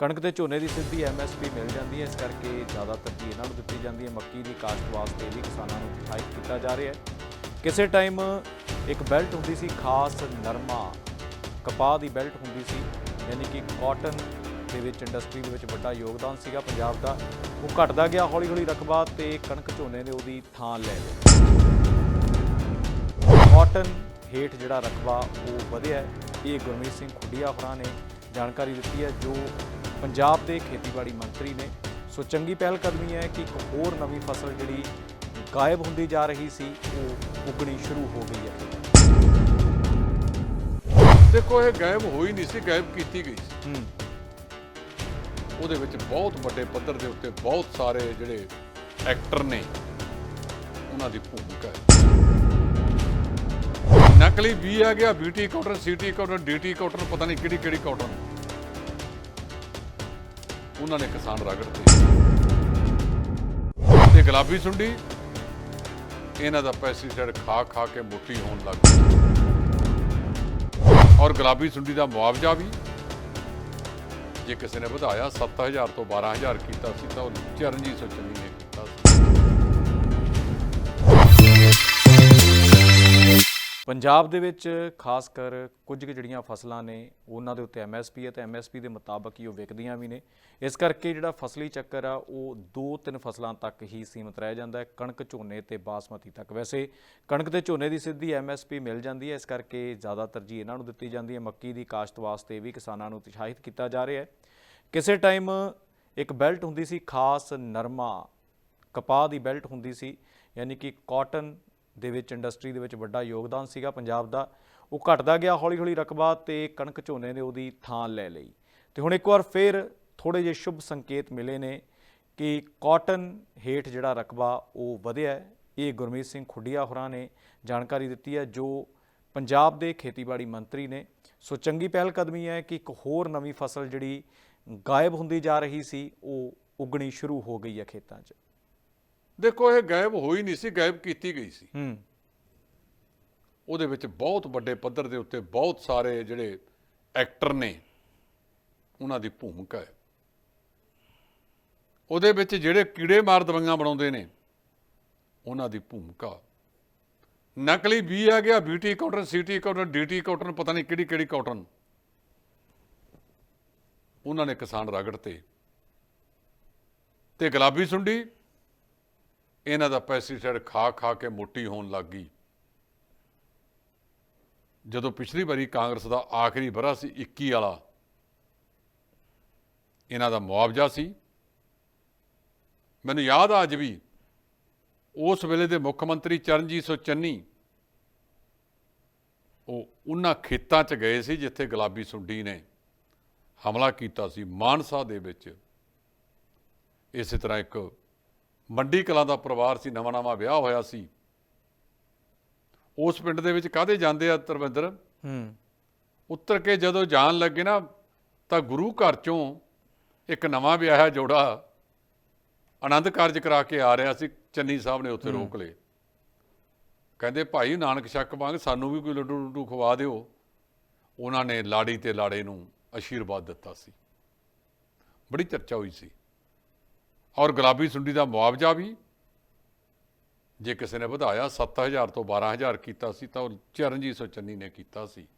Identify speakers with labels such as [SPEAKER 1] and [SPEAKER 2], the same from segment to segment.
[SPEAKER 1] ਕਣਕ ਤੇ ਝੋਨੇ ਦੀ ਸਿੱਧੀ ਐਮਐਸਪੀ ਮਿਲ ਜਾਂਦੀ ਹੈ, ਇਸ ਕਰਕੇ ਜ਼ਿਆਦਾ ਤਰਜੀਹ ਇਹਨਾਂ ਨੂੰ ਦਿੱਤੀ ਜਾਂਦੀ ਹੈ। ਮੱਕੀ ਦੀ ਕਾਸ਼ਤ ਵਾਸਤੇ ਵੀ ਕਿਸਾਨਾਂ ਨੂੰ ਉਤਸ਼ਾਹਿਤ ਕੀਤਾ ਜਾ ਰਿਹਾ ਹੈ। ਕਿਸੇ ਟਾਈਮ ਇੱਕ ਬੈਲਟ ਹੁੰਦੀ ਸੀ, ਖਾਸ ਨਰਮਾ ਕਪਾਹ ਦੀ ਬੈਲਟ ਹੁੰਦੀ ਸੀ, ਯਾਨੀ ਕਿ ਕਾਟਨ ਦੇ ਵਿੱਚ ਇੰਡਸਟਰੀ ਦੇ ਵਿੱਚ ਵੱਡਾ ਯੋਗਦਾਨ ਸੀਗਾ ਪੰਜਾਬ ਦਾ। ਉਹ ਘਟਦਾ ਗਿਆ ਹੌਲੀ ਹੌਲੀ ਰਕਬਾ ਤੇ ਕਣਕ ਝੋਨੇ ਨੇ ਉਹਦੀ ਥਾਂ ਲੈ ਲਈ। ਕਾਟਨ ਹੇਠ ਜਿਹੜਾ ਰਕਬਾ ਉਹ ਵਧਿਆ ਇਹ ਗੁਰਮੀਤ ਸਿੰਘ ਖੁੱਡੀਆ ਹੋਰਾਂ ਨੇ ਜਾਣਕਾਰੀ ਦਿੱਤੀ ਹੈ, ਜੋ ਪੰਜਾਬ ਦੇ ਖੇਤੀਬਾੜੀ ਮੰਤਰੀ ਨੇ। ਸੋ ਚੰਗੀ ਪਹਿਲ ਕਦਮੀ ਹੈ ਕਿ ਇੱਕ ਹੋਰ ਨਵੀਂ ਫਸਲ ਜਿਹੜੀ ਗਾਇਬ ਹੁੰਦੀ ਜਾ ਰਹੀ ਸੀ ਉਹ ਉਗਣੀ ਸ਼ੁਰੂ ਹੋ ਗਈ ਹੈ।
[SPEAKER 2] ਦੇਖੋ ਇਹ ਗਾਇਬ ਹੋਈ ਨਹੀਂ ਸੀ ਗਾਇਬ ਕੀਤੀ ਗਈ ਸੀ।
[SPEAKER 1] ਹੂੰ।
[SPEAKER 2] ਉਹਦੇ ਵਿੱਚ ਬਹੁਤ ਵੱਡੇ ਪੱਧਰ ਦੇ ਉੱਤੇ ਬਹੁਤ ਸਾਰੇ ਜਿਹੜੇ ਐਕਟਰ ਨੇ ਉਹਨਾਂ ਦੀ ਭੂਮਿਕਾ ਹੈ। ਨਕਲੀ ਵੀ ਆ ਗਿਆ BT cotton CT cotton DT cotton ਪਤਾ ਨਹੀਂ ਕਿਹੜੀ ਕਿਹੜੀ ਕਾਟਨ ਉਹਨਾਂ ਨੇ ਕਿਸਾਨ ਰਗੜਤੇ ਤੇ ਗੁਲਾਬੀ ਸੁੰਡੀ, ਇਹਨਾਂ ਦਾ ਪੈਸਟੀਸਾਈਡ ਖਾ ਖਾ ਕੇ ਮੋਟੀ ਹੋਣ ਲੱਗ ਗਈ। ਔਰ ਗੁਲਾਬੀ ਸੁੰਡੀ ਦਾ ਮੁਆਵਜ਼ਾ ਵੀ, ਜੇ ਕਿਸੇ ਨੇ ਵਧਾਇਆ 7000 ਤੋਂ 12000 ਕੀਤਾ ਸੀ ਤਾਂ ਉਹ ਚਰਨਜੀਤ ਸਿੰਘ ਚੰਨੀ ਨੇ
[SPEAKER 1] ਪੰਜਾਬ ਦੇ ਵਿੱਚ ਖਾਸ ਕਰ ਕੁਝ ਕੁ ਜਿਹੜੀਆਂ ਫਸਲਾਂ ਨੇ, ਉਹਨਾਂ ਦੇ ਉੱਤੇ ਐਮਐਸਪੀ ਹੈ ਤੇ ਐਮਐਸਪੀ ਦੇ ਮੁਤਾਬਕ ਹੀ ਉਹ ਵਿਕਦੀਆਂ ਵੀ ਨੇ। ਇਸ ਕਰਕੇ ਜਿਹੜਾ ਫਸਲੀ ਚੱਕਰ ਆ, ਉਹ ਦੋ ਤਿੰਨ ਫਸਲਾਂ ਤੱਕ ਹੀ ਸੀਮਿਤ ਰਹਿ ਜਾਂਦਾ ਹੈ, ਕਣਕ, ਝੋਨੇ ਤੇ ਬਾਸਮਤੀ ਤੱਕ। ਵੈਸੇ ਕਣਕ ਤੇ ਝੋਨੇ ਦੀ ਸਿੱਧੀ ਐਮਐਸਪੀ ਮਿਲ ਜਾਂਦੀ ਹੈ, ਇਸ ਕਰਕੇ ਜ਼ਿਆਦਾ ਤਰਜੀਹ ਇਹਨਾਂ ਨੂੰ ਦਿੱਤੀ ਜਾਂਦੀ ਹੈ। ਮੱਕੀ ਦੀ ਕਾਸ਼ਤ ਵਾਸਤੇ ਵੀ ਕਿਸਾਨਾਂ ਨੂੰ ਉਤਸ਼ਾਹਿਤ ਕੀਤਾ ਜਾ ਰਿਹਾ ਹੈ। ਕਿਸੇ ਟਾਈਮ ਇੱਕ ਬੈਲਟ ਹੁੰਦੀ ਸੀ, ਖਾਸ ਨਰਮਾ, ਕਪਾਹ ਦੀ ਬੈਲਟ ਹੁੰਦੀ ਸੀ, ਯਾਨੀ ਕਿ ਕਾਟਨ ਦੇ ਵਿੱਚ ਇੰਡਸਟਰੀ ਦੇ ਵਿੱਚ ਵੱਡਾ ਯੋਗਦਾਨ ਸੀਗਾ ਪੰਜਾਬ ਦਾ। ਉਹ ਘਟਦਾ ਗਿਆ ਹੌਲੀ ਹੌਲੀ ਰਕਬਾ ਤੇ ਕਣਕ ਝੋਨੇ ਨੇ ਉਹਦੀ ਥਾਂ ਲੈ ਲਈ। ਤੇ ਹੁਣ ਇੱਕ ਵਾਰ ਫੇਰ ਥੋੜੇ ਜਿਹੇ ਸ਼ੁਭ ਸੰਕੇਤ ਮਿਲੇ ਨੇ ਕਿ ਕਾਟਨ ਹੇਠ ਜਿਹੜਾ ਰਕਬਾ ਉਹ ਵਧਿਆ ਇਹ ਗੁਰਮੀਤ ਸਿੰਘ ਖੁੱਡੀਆ ਹੋਰਾਂ ਨੇ ਜਾਣਕਾਰੀ ਦਿੱਤੀ ਹੈ, ਜੋ ਪੰਜਾਬ ਦੇ ਖੇਤੀਬਾੜੀ ਮੰਤਰੀ ਨੇ। ਸੋ ਚੰਗੀ ਪਹਿਲ ਕਦਮੀ ਹੈ ਕਿ ਇੱਕ ਹੋਰ ਨਵੀਂ ਫਸਲ ਜਿਹੜੀ ਗਾਇਬ ਹੁੰਦੀ ਜਾ ਰਹੀ ਸੀ, ਉਹ ਉਗਣੀ ਸ਼ੁਰੂ ਹੋ ਗਈ ਹੈ ਖੇਤਾਂ 'ਚ।
[SPEAKER 2] ਦੇਖੋ ਇਹ ਗਾਇਬ ਹੋਈ ਨਹੀਂ ਸੀ ਗਾਇਬ ਕੀਤੀ ਗਈ ਸੀ।
[SPEAKER 1] ਹੂੰ।
[SPEAKER 2] ਉਹਦੇ ਵਿੱਚ ਬਹੁਤ ਵੱਡੇ ਪੱਧਰ ਦੇ ਉੱਤੇ ਬਹੁਤ ਸਾਰੇ ਜਿਹੜੇ ਐਕਟਰ ਨੇ ਉਹਨਾਂ ਦੀ ਭੂਮਿਕਾ ਹੈ। ਉਹਦੇ ਵਿੱਚ ਜਿਹੜੇ ਕੀੜੇ ਮਾਰ ਦਵਾਈਆਂ ਬਣਾਉਂਦੇ ਨੇ ਉਹਨਾਂ ਦੀ ਭੂਮਿਕਾ। ਨਕਲੀ ਵੀ ਆ ਗਿਆ BT cotton CT cotton DT cotton ਪਤਾ ਨਹੀਂ ਕਿਹੜੀ ਕਿਹੜੀ ਕਾਟਨ ਉਹਨਾਂ ਨੇ ਕਿਸਾਨ ਰਗੜਤੇ ਤੇ ਗੁਲਾਬੀ ਸੁੰਡੀ ਇਹਨਾਂ ਦਾ ਪੈਸਟੀਸਾਈਡ ਖਾ ਖਾ ਕੇ ਮੋਟੀ ਹੋਣ ਲੱਗ ਗਈ। ਜਦੋਂ ਪਿਛਲੀ ਵਾਰੀ ਕਾਂਗਰਸ ਦਾ ਆਖਰੀ ਬਰਾ ਸੀ 21 ਵਾਲਾ, ਇਹਨਾਂ ਦਾ ਮੁਆਵਜ਼ਾ ਸੀ। ਮੈਨੂੰ ਯਾਦ ਆ ਅੱਜ ਵੀ ਉਸ ਵੇਲੇ ਦੇ ਮੁੱਖ ਮੰਤਰੀ ਚਰਨਜੀਤ ਸਿੰਘ ਚੰਨੀ, ਉਹ ਉਹਨਾਂ ਖੇਤਾਂ 'ਚ ਗਏ ਸੀ ਜਿੱਥੇ ਗੁਲਾਬੀ ਸੁੰਡੀ ਨੇ ਹਮਲਾ ਕੀਤਾ ਸੀ ਮਾਨਸਾ ਦੇ ਵਿੱਚ। ਇਸੇ ਤਰ੍ਹਾਂ ਇੱਕ ਮੰਡੀ ਕਲਾਂ ਦਾ ਪਰਿਵਾਰ ਸੀ ਨਵਾਂ ਨਵਾਂ ਵਿਆਹ ਹੋਇਆ ਸੀ। ਉਸ ਪਿੰਡ ਦੇ ਵਿੱਚ ਕਾਹਦੇ ਜਾਂਦੇ ਆ ਤਰਵਿੰਦਰ
[SPEAKER 1] ਹੂੰ।
[SPEAKER 2] ਉੱਤਰ ਕੇ ਜਦੋਂ ਜਾਣ ਲੱਗੇ ਨਾ ਤਾਂ ਗੁਰੂ ਘਰ ਚੋਂ ਇੱਕ ਨਵਾਂ ਵਿਆਹਿਆ ਜੋੜਾ ਆਨੰਦ ਕਾਰਜ ਕਰਾ ਕੇ ਆ ਰਿਹਾ ਸੀ ਚੰਨੀ ਸਾਹਿਬ ਨੇ ਉੱਥੇ ਰੋਕ ਲਏ। ਕਹਿੰਦੇ ਭਾਈ ਨਾਨਕ ਛੱਕ ਵਾਂਗ ਸਾਨੂੰ ਵੀ ਕੋਈ ਲੱਡੂ ਲੱਡੂ ਖਵਾ ਦਿਓ। ਉਹਨਾਂ ਨੇ ਲਾੜੀ ਤੇ ਲਾੜੇ ਨੂੰ ਅਸ਼ੀਰਵਾਦ ਦਿੱਤਾ ਸੀ। ਬੜੀ ਚਰਚਾ ਹੋਈ ਸੀ। ਔਰ ਗੁਲਾਬੀ ਸੁੰਡੀ ਦਾ ਮੁਆਵਜ਼ਾ ਵੀ। ਜੇ ਕਿਸੇ ਨੇ ਵਧਾਇਆ 7000 ਤੋਂ 12000 ਕੀਤਾ ਸੀ, ਤਾਂ ਉਹ ਚਰਨਜੀਤ ਸਿੰਘ ਚੰਨੀ ਨੇ ਕੀਤਾ ਸੀ।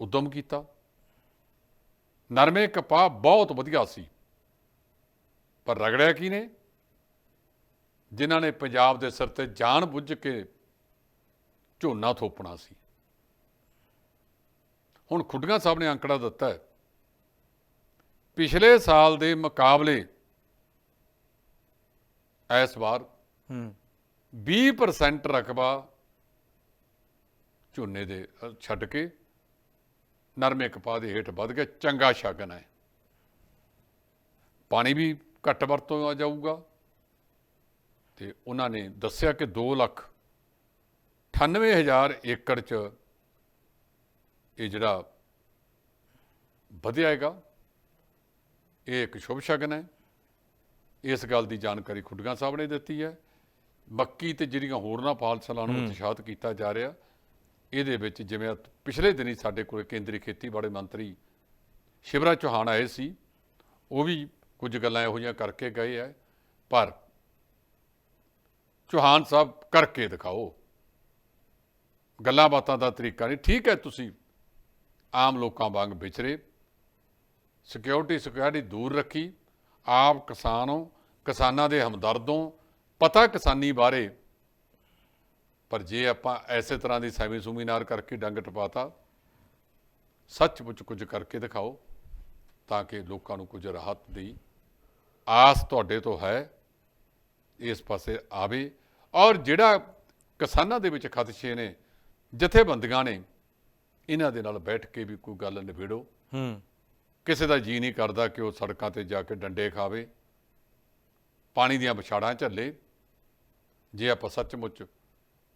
[SPEAKER 2] ਉਦਮ ਕੀਤਾ। ਨਰਮੇ ਕਪਾਹ ਬਹੁਤ ਵਧੀਆ ਸੀ। ਪਰ ਰਗੜਿਆ ਕੀ ਨੇ? ਜਿਨ੍ਹਾਂ ਨੇ ਪੰਜਾਬ ਦੇ ਸਿਰ ਤੇ ਜਾਣ ਬੁੱਝ ਕੇ ਝੋਨਾ ਥੋਪਣਾ ਸੀ। ਹੁਣ ਖੁੱਡੀਆਂ ਸਾਹਿਬ ਨੇ ਅੰਕੜਾ ਦਿੱਤਾ ਹੈ। ਪਿਛਲੇ ਸਾਲ ਦੇ ਮੁਕਾਬਲੇ ਇਸ ਵਾਰ
[SPEAKER 1] ਹੂੰ।
[SPEAKER 2] 20% ਰਕਬਾ ਝੋਨੇ ਦੇ ਛੱਡ ਕੇ ਨਰਮੇ ਕਪਾਹ ਦੇ ਹੇਠ ਵੱਧ ਗਿਆ ਚੰਗਾ ਸ਼ਗਨ ਹੈ। ਪਾਣੀ ਵੀ ਘੱਟ ਵਰਤੋਂ ਆ ਜਾਊਗਾ ਤੇ ਉਹਨਾਂ ਨੇ ਦੱਸਿਆ ਕਿ 2 ਲੱਖ 98000 ਏਕੜ ਚ ਇਹ ਜਿਹੜਾ ਵਧਿਆ ਹੈਗਾ। ਇਹ ਇੱਕ ਸ਼ੁਭ ਸ਼ਗਨ ਹੈ। ਇਸ ਗੱਲ ਦੀ ਜਾਣਕਾਰੀ ਖੁੱਡੀਆਂ ਸਾਹਿਬ ਨੇ ਦਿੱਤੀ ਹੈ। ਮੱਕੀ ਤੇ ਜਿਹੜੀਆਂ ਹੋਰਨਾਂ ਫਸਲਾਂ ਨੂੰ ਉਤਸ਼ਾਹਿਤ ਕੀਤਾ ਜਾ ਰਿਹਾ ਇਹਦੇ ਵਿੱਚ ਜਿਵੇਂ ਪਿਛਲੇ ਦਿਨੀ ਸਾਡੇ ਕੋਲ ਕੇਂਦਰੀ ਖੇਤੀਬਾੜੀ ਮੰਤਰੀ ਸ਼ਿਵਰਾਜ ਚੌਹਾਨ ਆਏ ਸੀ ਉਹ ਵੀ ਕੁਝ ਗੱਲਾਂ ਇਹੋ ਜਿਹੀਆਂ ਕਰਕੇ ਗਏ ਆ ਪਰ ਚੌਹਾਨ ਸਾਹਿਬ ਕਰਕੇ ਦਿਖਾਓ। ਗੱਲਾਂ ਬਾਤਾਂ ਦਾ ਤਰੀਕਾ ਨਹੀਂ। ਠੀਕ ਹੈ ਤੁਸੀਂ ਆਮ ਲੋਕਾਂ ਵਾਂਗ ਵਿਚਰੇ। ਸਿਕਿਉਰਿਟੀ ਸਿਕਿਉਰਿਟੀ ਦੂਰ ਰੱਖੀ, ਆਪ ਕਿਸਾਨ ਹੋ, ਕਿਸਾਨਾਂ ਦੇ ਹਮਦਰਦੋਂ ਪਤਾ ਕਿਸਾਨੀ ਬਾਰੇ, ਪਰ ਜੇ ਆਪਾਂ ਐਸੇ ਤਰ੍ਹਾਂ ਦੀ ਸੈਮੀ ਸੁਮੀਨਾਰ ਕਰਕੇ ਡੰਗ ਟਪਾਤਾ, ਸੱਚਮੁੱਚ ਕੁਝ ਕਰਕੇ ਦਿਖਾਓ, ਤਾਂ ਕਿ ਲੋਕਾਂ ਨੂੰ ਕੁਝ ਰਾਹਤ ਦੀ ਆਸ ਤੁਹਾਡੇ ਤੋਂ ਹੈ, ਇਸ ਪਾਸੇ ਆਵੇ। ਔਰ ਜਿਹੜਾ ਕਿਸਾਨਾਂ ਦੇ ਵਿੱਚ ਖਦਸ਼ੇ ਨੇ, ਜਥੇਬੰਦੀਆਂ ਨੇ, ਇਹਨਾਂ ਦੇ ਨਾਲ ਬੈਠ ਕੇ ਵੀ ਕੋਈ ਗੱਲ ਨਿਬੇੜੋ।
[SPEAKER 3] ਹੂੰ।
[SPEAKER 2] ਕਿਸੇ ਦਾ ਜੀ ਨਹੀਂ ਕਰਦਾ ਕਿ ਉਹ ਸੜਕਾਂ ਤੇ ਜਾ ਕੇ ਡੰਡੇ ਖਾਵੇ ਪਾਣੀ ਦੀਆਂ ਵਿਛਾੜਾਂ ਝੱਲੇ ਜੇ ਆਪਾਂ ਸੱਚਮੁੱਚ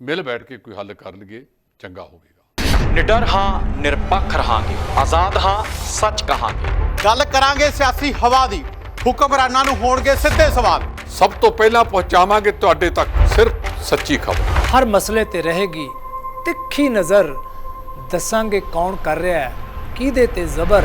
[SPEAKER 2] ਮਿਲ ਬੈਠ ਕੇ ਕੋਈ ਹੱਲ ਕਰ ਲਈਏ ਚੰਗਾ ਹੋਵੇਗਾ।
[SPEAKER 3] ਨਿਡਰ ਹਾਂ ਨਿਰਪੱਖ ਰਹਾਂਗੇ ਆਜ਼ਾਦ ਹਾਂ ਸੱਚ ਕਹਾਂਗੇ।
[SPEAKER 4] ਗੱਲ ਕਰਾਂਗੇ ਸਿਆਸੀ ਹਵਾ ਦੀ ਹੁਕਮਰਾਨਾਂ ਨੂੰ ਹੋਣਗੇ ਸਿੱਧੇ ਸਵਾਲ।
[SPEAKER 2] ਸਭ ਤੋਂ ਪਹਿਲਾਂ ਪਹੁੰਚਾਵਾਂਗੇ ਤੁਹਾਡੇ ਤੱਕ ਸਿਰਫ ਸੱਚੀ ਖਬਰ।
[SPEAKER 5] ਹਰ ਮਸਲੇ ਤੇ ਰਹੇਗੀ ਤਿੱਖੀ ਨਜ਼ਰ। ਦੱਸਾਂਗੇ ਕੌਣ ਕਰ ਰਿਹਾ ਹੈ ਕਿਹਦੇ ਤੇ ਜ਼ਬਰ।